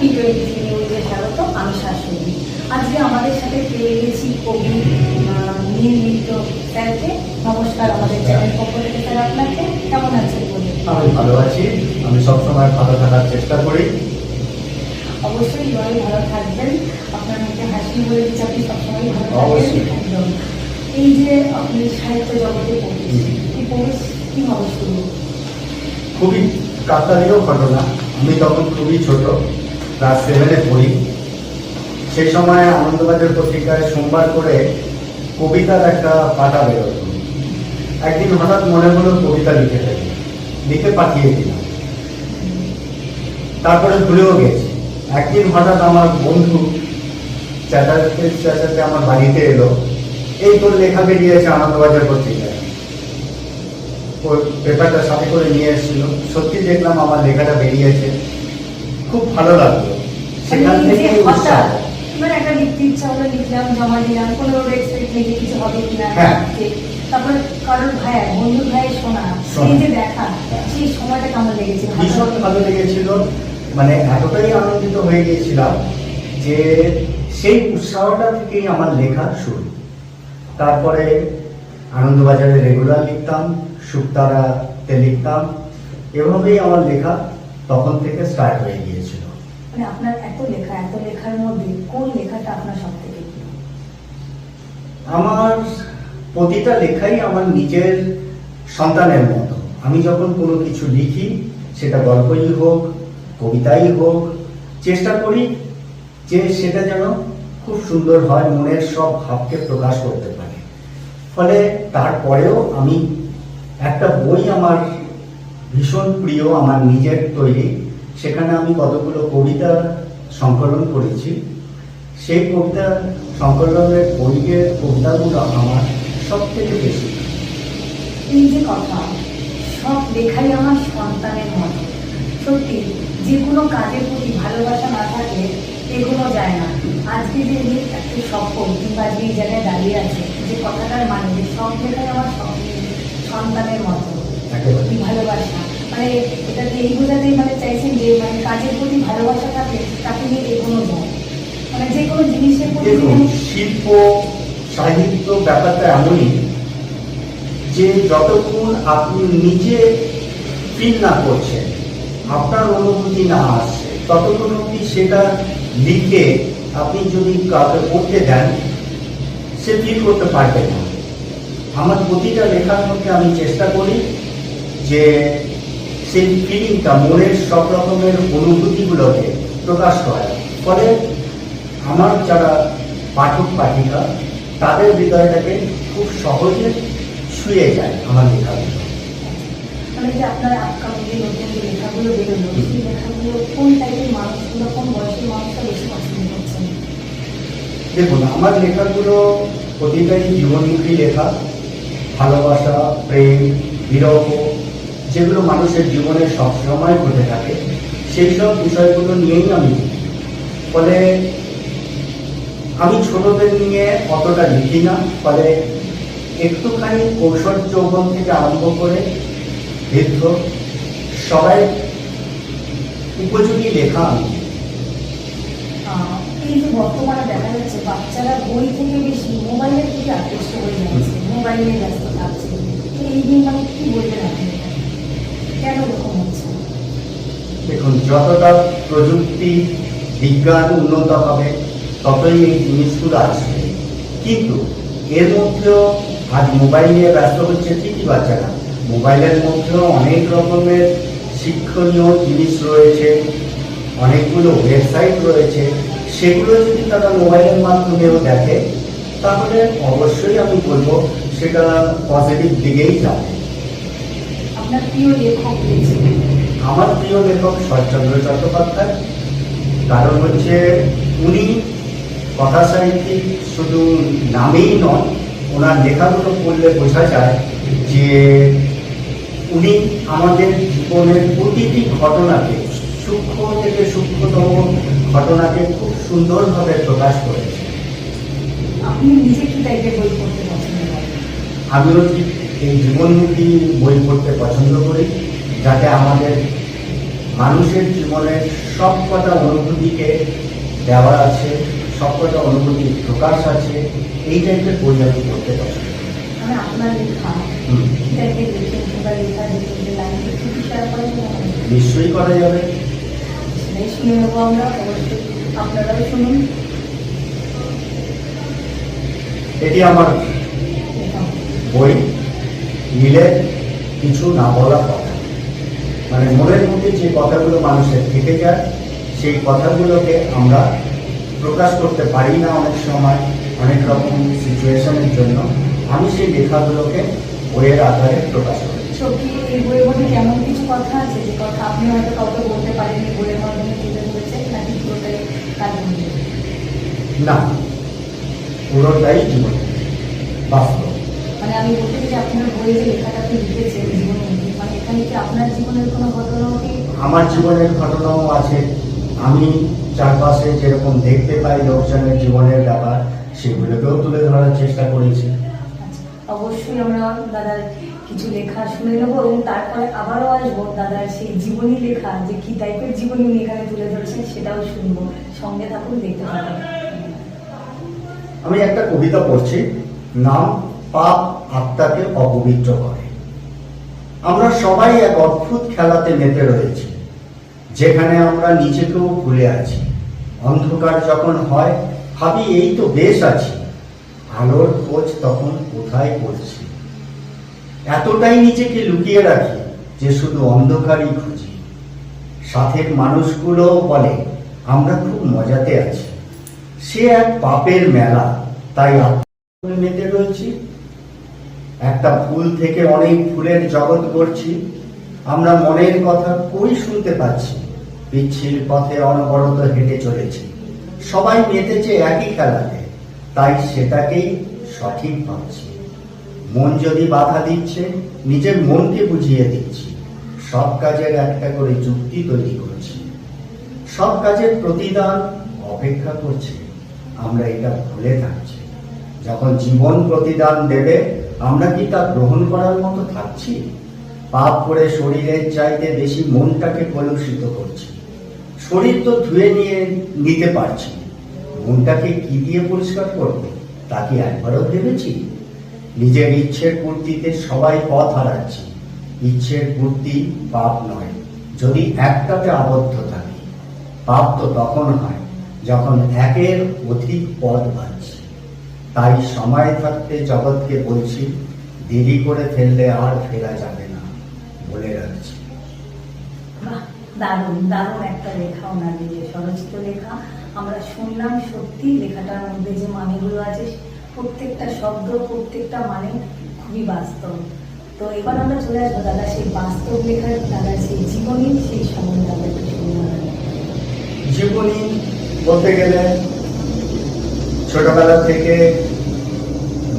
T twenty নিউজে স্বাগত আমি শাশুড়ি আজকে আমাদের সাথে পেয়ে গেছি কবি নীল মিত্র স্যারকে। নমস্কার আমাদের চ্যানেল পক্ষ থেকে স্যার আপনাকে। কেমন আছেন বলুন? আমি ভালো আছি। আমি সবসময় ভালো থাকার চেষ্টা করি। অবশ্যই এভাবে ভালো থাকবেন। আপনার মুখে হাসি বলে দিচ্ছে আপনি সবসময় ভালো অবশ্যই। থাকবেন একদম। এই যে আপনি সাহিত্য জগতে পড়েছেন এই পড়ে কীভাবে শুরু? খুবই কাকতালীয় ঘটনা। আমি তখন খুবই ছোট। ক্লাস সেভেনে পড়ি। সেই সময় আনন্দবাজার পত্রিকায় সোমবার করে কবিতার একটা পাতা বেরোত। একদিন হঠাৎ মনে হলো কবিতা লিখে ফেলি, লিখে পাঠিয়ে দিলাম। তারপরে ভুলেও গেছি। একদিন হঠাৎ আমার বন্ধু চেঁচাতে চেঁচাতে আমার বাড়িতে এলো। এই তোর লেখা বেরিয়েছে আনন্দবাজার পত্রিকায়। ওই পেপারটা সাথে করে নিয়ে এসেছিল। সত্যি দেখলাম আমার লেখাটা বেরিয়েছে। খুব ভালো লাগল। সেখান থেকে উৎসাহ। হঠাৎ, একটা লিখতে ইচ্ছা হলো লিখলাম জমা দিলাম কোনো এক্সপেক্ট নেই কিছু হবে কিনা। হ্যাঁ। তারপর কারোর ভাই বন্ধুর ভাইয়ের শোনা শোনা। সেই যে দেখা হ্যাঁ। সেই সময়টা কেমন লেগেছে? ভীষণ ভালো লেগেছিল। মানে এতটাই আনন্দিত হয়ে গিয়েছিলাম যে সেই উৎসাহটা থেকেই আমার লেখা শুরু। তারপরে আনন্দবাজারে রেগুলার লিখতাম শুক্তারাতে লিখতাম। এভাবেই আমার লেখা তখন থেকে স্টার্ট হয়ে গিয়েছিল। মানে আপনার লেখা, এত লেখার মধ্যে কোন লেখাটা আপনার সব থেকে আমার প্রতিটা লেখাই আমার নিজের সন্তানের মতো। আমি যখন কোনো কিছু লিখি, সেটা গল্পই হোক, কবিতাই হোক, চেষ্টা করি যে সেটা যেন খুব সুন্দর হয়, মনের সব ভাবকে প্রকাশ করতে পারে। ফলে তারপরেও আমি একটা বই আমার ভীষণ প্রিয়, আমার নিজের তৈরি। সেখানে আমি কতগুলো কবিতা সংকলন করেছি। সেই কবিতা সংকলনের বইয়ের কবিতাগুলো আমার সব থেকে বেশি। এই যে কথা সব লেখাই আমার সন্তানের মতো সত্যি যে কোনো কাজের প্রতি ভালোবাসা না থাকলে এগোনো যায় না। আজকে যে একটু সফল কিংবা যে জায়গায় দাঁড়িয়ে আছে যে কথাটার মানে সব লেখাই আমার সব- সন্তানের মতো। ভালোবাসা। মানে এটাতে এই মানে চাইছেন যে মানে কাজের প্রতি ভালোবাসা থাকলে তাকে নিয়ে এগোনো যায়। মানে যে কোনো জিনিসের প্রতি শিল্প সাহিত্য ব্যাপারটা এমনই যে যতক্ষণ আপনি নিজে ফিল না করছেন আপনার অনুভূতি না আসছে ততক্ষণ অব্দি সেটা লিখে আপনি যদি কাউকে পড়তে দেন সে ফিল করতে পারবে না। আমার প্রতিটা লেখার মধ্যে আমি চেষ্টা করি যে সেই ফিলিংটা মনের সব রকমের অনুভূতিগুলোকে প্রকাশ করে ফলে আমার যারা পাঠক পাঠিকা তাদের হৃদয়টাকে খুব সহজে ছুঁয়ে যায় আমার লেখাগুলো। মানে যে আপনার আপকামিং যে নতুন যে লেখাগুলো বেরোলো সেই লেখাগুলো কোন টাইপের মানুষগুলো কোন বয়সের মানুষরা বেশি পছন্দ করছেন? দেখুন আমার লেখাগুলো প্রতিটাই জীবনমুখী লেখা ভালোবাসা প্রেম বিরহ যেগুলো মানুষের জীবনে সবসময় ঘটে থাকে, সেই সব বিষয়গুলো নিয়েই আমি ফলে আমি ছোটদের নিয়ে অতটা লিখি না, ফলে একটুখানি কৌশল যৌবন থেকে আরম্ভ করে বৃদ্ধ সবাই উপযোগী লেখা আমি যে বর্তমানে দেখা যাচ্ছে বাচ্চারা বই থেকে বেশি মোবাইলের দিকে আকৃষ্ট হয়ে যাচ্ছে, মোবাইলে ব্যস্ত থাকছে তো এই দিন মানে কি বলবেন আপনি এটা? কেন এরকম হচ্ছে দেখুন যতটা প্রযুক্তি, বিজ্ঞান উন্নত হবে, ততই এই জিনিসগুলো আসবে। কিন্তু এর মধ্যেও আজ মোবাইল নিয়ে ব্যস্ত হচ্ছে ঠিকই বাচ্চারা মোবাইলের মধ্যেও অনেক রকমের শিক্ষণীয় জিনিস রয়েছে, অনেকগুলো ওয়েবসাইট রয়েছে। সেগুলো যদি তারা মোবাইলের মাধ্যমেও দেখে, তাহলে অবশ্যই আমি বলব সেটা পজিটিভ দিকেই যাবে। আপনার প্রিয় লেখক আমার প্রিয় লেখক শরৎচন্দ্র চট্টোপাধ্যায়। কারণ হচ্ছে উনি কথা সাহিত্যিক শুধু নামেই নয় ওনার লেখাগুলো পড়লে বোঝা যায় যে উনি আমাদের জীবনের প্রতিটি ঘটনাকে সূক্ষ্ম থেকে সূক্ষ্মতম ঘটনাকে খুব সুন্দরভাবে প্রকাশ করেছে আপনি নিজে কি টাইপের বই পড়তে পছন্দ করেন? আমিও ঠিক এই জীবনমুখী বই পড়তে পছন্দ করি যাতে আমাদের মানুষের জীবনের সব কটা অনুভূতিকে দেওয়া আছে সব কটা অনুভূতির প্রকাশ আছে এই টাইপের বই আমি পড়তে পছন্দ করি। মানে আপনার লেখা হুম, কি টাইপের লেখেন কিংবা লেখা লিখেন যে লাইন একটু শেয়ার করেন আমাদের? নিশ্চয়ই করা যাবে। এটি আমার বই। মিলে কিছু না বলা কথা। মানে মনের মধ্যে যে কথাগুলো মানুষের থেকে যায় সেই কথাগুলোকে আমরা প্রকাশ করতে পারি না অনেক সময় অনেক রকম সিচুয়েশনের জন্য। আমি সেই লেখাগুলোকে বইয়ের আকারে প্রকাশ করি। সত্যি এই বইয়ের মধ্যে কেমন কিছু কথা আছে? যে কথা আপনি হয়তো কাউকে বলতে পারেননি বইয়ের মাধ্যমে তুলে ধরেছেন নাকি পুরোটাই কাল্পনিক না পুরোটাই জীবন বাস্তব। মানে আমি বলতে চাই আপনার বইয়ে যে লেখাটা আপনি লিখেছেন জীবনে মানে এখানে কি আপনার জীবনের কোনো ঘটনাও কি? আমার জীবনের ঘটনাও আছে। আমি চারপাশে যেরকম দেখতে পাই লোকজনের জীবনের ব্যাপার সেগুলোকেও তুলে ধরার চেষ্টা করেছি। আচ্ছা, অবশ্যই আমরা দাদার কিছু লেখা শুনে নেব এবং তারপরে আবারও আসব দাদার সেই জীবনী লেখা যে কি টাইপের জীবনী উনি এখানে তুলে ধরছেন সেটাও শুনব। সঙ্গে থাকুন দেখতে থাকুন। আমি একটা কবিতা পড়ছি নাম পাপ আত্মাকে অপবিত্র করে। সবাই এক অদ্ভুত খেলাতে মেতে রয়েছি, যেখানে আমরা নিজেকেও ভুলে আছি। অন্ধকার যখন হয়, ভাবি এই তো বেশ আছি, আলোর খোঁজ তখন কোথায় করছি? এতটাই নিজেকে লুকিয়ে রাখি যে শুধু অন্ধকারই খুঁজি। সাথের মানুষগুলোও বলে, আমরা খুব মজাতে আছি। সে এক পাপের মেলা, তাই মেতে রয়েছি। একটা ফুল থেকে অনেক ফুলের জগৎ করছি আমরা মনের কথা কই শুনতে পাচ্ছি? পিচ্ছিল পথে অনবরত হেঁটে চলেছি। সবাই মেতেছে একই খেলাতে, তাই সেটাকেই সঠিক ভাবছি। মন যদি বাধা দিচ্ছে, নিজের মনকে বুঝিয়ে দিচ্ছি। সব কাজের একটা করে যুক্তি তৈরি করছি। সব কাজের প্রতিদান অপেক্ষা করছে। আমরা এটা ভুলে থাকছি। যখন জীবন প্রতিদান দেবে আমরা কি তা গ্রহণ করার মতো থাকছি? পাপ করে শরীরের চাইতে বেশি মনটাকে কলুষিত করছি। শরীর তো ধুয়ে নিয়ে নিতে পারছি। মনটাকে কি দিয়ে পরিষ্কার করব, তা কি একবারও ভেবেছি? নিজের ইচ্ছের পূর্তিতে সবাই পথ হারাচ্ছি। ইচ্ছের পূর্তি পাপ নয়, যদি একটাতে আবদ্ধ থাকে। পাপ তো তখন হয়, যখন একের অধিক পথ বাড়ছে তাই সময় থাকতে জগৎকে বলছি দেরি করে ফেললে আর ফেরা যাবে না বলে রাখছি। দারুণ দারুণ একটা লেখা ওনার নিজের স্বরচিত লেখা। আমরা শুনলাম সত্যি লেখাটার মধ্যে যে মানেগুলো আছে প্রত্যেকটা শব্দ প্রত্যেকটা মানে খুবই বাস্তব। তো এবার আমরা চলে আসব দাদা সেই বাস্তব লেখার দাদার সেই জীবনী সেই সম্বন্ধে আমরা একটু শুনলাম জীবনী বলতে গেলে ছোটবেলা থেকে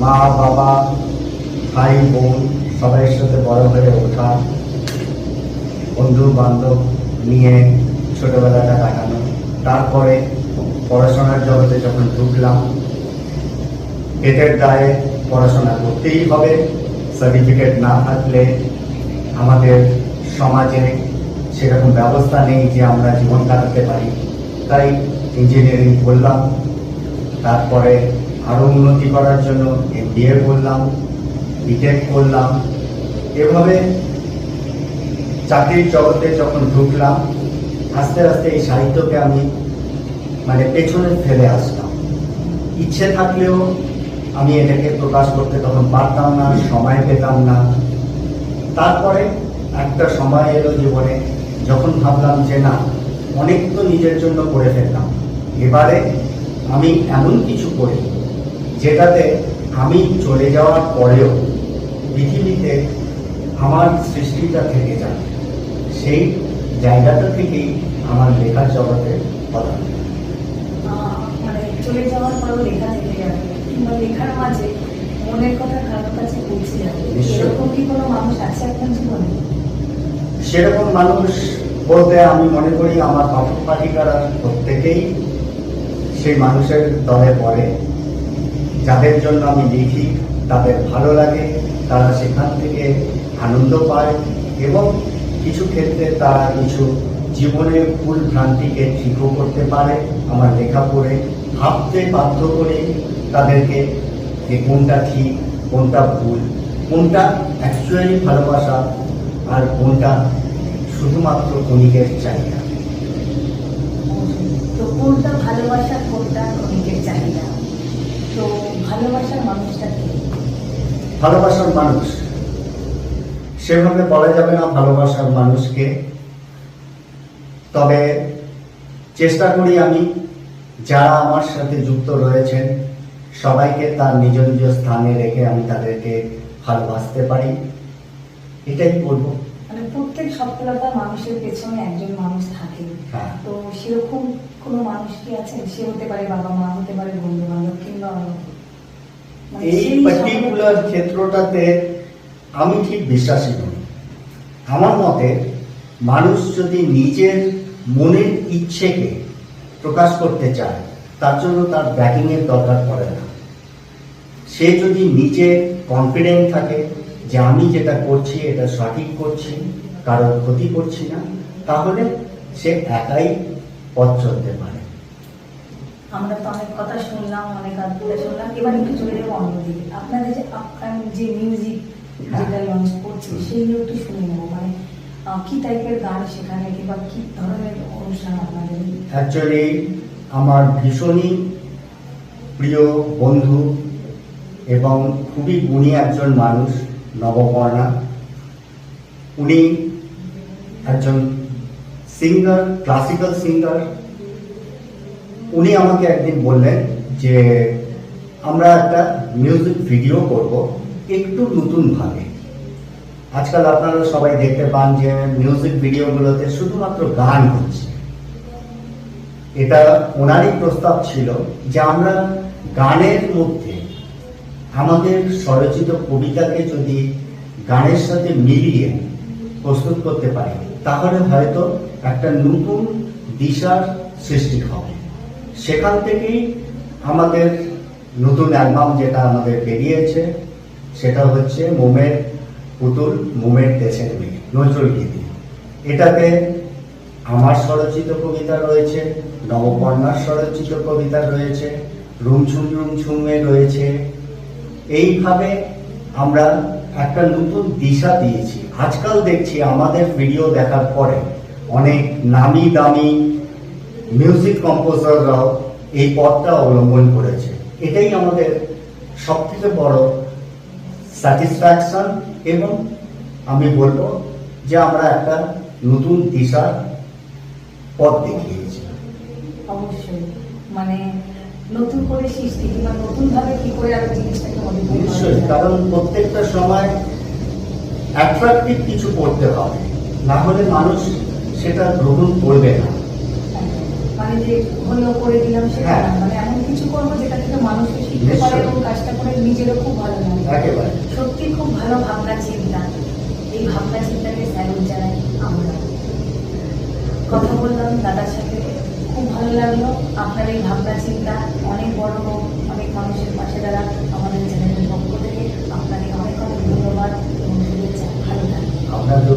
মা, বাবা, ভাই, বোন সবাইয়ের সাথে বড় হয়ে ওঠা বন্ধু বান্ধব নিয়ে ছোটবেলাটা কাটানো। তারপরে পড়াশোনার জগতে যখন ঢুকলাম পেটের দায়ে পড়াশোনা করতেই হবে। সার্টিফিকেট না থাকলে আমাদের সমাজে সেরকম ব্যবস্থা নেই যে আমরা জীবন কাটাতে পারি। তাই ইঞ্জিনিয়ারিং করলাম তারপরে আরও উন্নতি করার জন্য এমবিএ করলাম বিটেক করলাম। এভাবে চাকরির জগতে যখন ঢুকলাম, আস্তে আস্তে এই সাহিত্যকে আমি মানে পেছনে ফেলে আসলাম। ইচ্ছে থাকলেও আমি এটাকে প্রকাশ করতে তখন পারতাম না সময় পেতাম না। তারপরে একটা সময় এলো জীবনে যখন ভাবলাম যে না, অনেক তো নিজের জন্য করে ফেললাম। এবারে আমি এমন কিছু করি যেটাতে আমি চলে যাওয়ার পরেও পৃথিবীতে আমার সৃষ্টিটা থেকে যাবে সেই জায়গাটা থেকেই আমার লেখার জগতে কথা। মানে চলে যাওয়ার পরও লেখা থেকে যাবে কিংবা লেখার মাঝে মনের কথা কারোর কাছে পৌঁছে যাবে এরকম কি কোনো মানুষ আছে আপনার জীবনে? সেরকম মানুষ বলতে আমি মনে করি আমার পাঠক পাঠিকারা প্রত্যেকেই সেই মানুষের দলে পড়ে। যাদের জন্য আমি লিখি, তাদের ভালো লাগে, তারা সেখান থেকে আনন্দ পায় এবং কিছু ক্ষেত্রে তারা কিছু জীবনে ভুল ভ্রান্তিকে ঠিকও করতে পারে। আমার লেখা পড়ে। ভাবতে বাধ্য করে তাদেরকে যে কোনটা ঠিক, কোনটা ভুল, কোনটা অ্যাকচুয়ালি ভালোবাসা, আর কোনটা শুধুমাত্র ক্ষণিকের চাহিদা তো কোনটা কোনটা ক্ষণিকের চাহিদা? তো ভালোবাসার মানুষটা কে? ভালোবাসার মানুষ। সেভাবে বলা যাবে না ভালোবাসার মানুষকে। তবে চেষ্টা করি আমি, যারা আমার সাথে যুক্ত রয়েছেন, সবাইকে তার নিজ নিজ স্থানে রেখে আমি তাদেরকে ভালোবাসতে পারি। এটাই বলব প্রত্যেক সফলতা মানুষের পেছনে একজন মানুষ থাকে। হ্যাঁ। তো সেরকম কোনো মানুষ কি আছে? সে হতে পারে বাবা মা হতে পারে বন্ধু বান্ধব কিংবা মানে এই পার্টিকুলার ক্ষেত্রটাতে আমি ঠিক বিশ্বাসী নই। আমার মতে মানুষ যদি নিজের মনের ইচ্ছেকে প্রকাশ করতে চায় তার জন্য তার ব্যাকিংয়ের দরকার পড়ে না। সে যদি নিজে কনফিডেন্ট থাকে যে আমি যেটা করছি এটা সঠিক করছি কারোর ক্ষতি করছি না তাহলে সে একাই পথ চলতে পারে। আমরা তো অনেক কথা শুনলাম অনেক আত্মীয়তা শুনলাম এবার একটু চলে যাব অন্যদিকে আপনাদের যে আপকামিং যে মিউজিক যেটা লঞ্চ করছে সেইগুলো একটু শুনে নেব। মানে কি টাইপের গান সেখানে কিংবা কি ধরনের অনুষ্ঠান আপনাদের? অ্যাকচুয়ালি আমার ভীষণই প্রিয় বন্ধু এবং খুবই গুণী একজন মানুষ নবপর্ণা উনি একজন সিঙ্গার ক্লাসিক্যাল সিঙ্গার উনি আমাকে একদিন বললেন যে, আমরা একটা মিউজিক ভিডিও করব একটু নতুনভাবে আজকাল আপনারা সবাই দেখতে পান যে মিউজিক ভিডিওগুলোতে শুধুমাত্র গান হচ্ছে। এটা ওনারই প্রস্তাব ছিল যে আমরা গানের মধ্যে আমাদের স্বরচিত কবিতাকে যদি গানের সাথে মিলিয়ে প্রস্তুত করতে পারি, তাহলে হয়তো একটা নতুন দিশার সৃষ্টি হবে। সেখান থেকেই আমাদের নতুন অ্যালবাম যেটা আমাদের বেরিয়েছে, সেটা হচ্ছে মোমের পুতুল, মোমের দেশের মেয়ে, নজরুল গীতি। এটাতে আমার স্বরচিত কবিতা রয়েছে নবকর্ণার স্বরচিত কবিতা রয়েছে, রুমঝুম রুমঝুমে রয়েছে এইভাবে আমরা একটা নতুন দিশা দিয়েছি। আজকাল দেখছি আমাদের ভিডিও দেখার পরে অনেক নামি দামি মিউজিক কম্পোজাররাও এই পথটা অবলম্বন করেছে। এটাই আমাদের সব থেকে বড় স্যাটিসফ্যাকশন এবং আমি বলব যে আমরা একটা নতুন দিশার পথ দেখিয়েছি। অবশ্যই। মানে নতুন করে সৃষ্টি কিংবা নতুন ভাবে কি করে আর জিনিসটাকে নিশ্চয়ই কারণ প্রত্যেকটা সময় অ্যাট্রাকটিভ কিছু করতে হবে। না হলে মানুষ সেটা গ্রহণ করবে না। মানে যে হলো করে দিলাম সেটা হ্যাঁ। মানে এমন কিছু করব যেটা থেকে মানুষও শিখতে পারে এবং কাজটা করে নিজেরও খুব ভালো লাগে। একেবারে। সত্যি খুব ভালো ভাবনা চিন্তা। এই ভাবনা চিন্তাকে স্যালুট জানাই আমরা। কথা বললাম দাদার সাথে। খুব ভালো লাগল আপনার এই ভাবনা চিন্তা। অনেক বড় হোক, অনেক মানুষের পাশে দাঁড়া আমাদের চ্যানেলের পক্ষ থেকে আপনাকে অনেক অনেক ধন্যবাদ। এবং শুভেচ্ছা। ভালো আপনাদের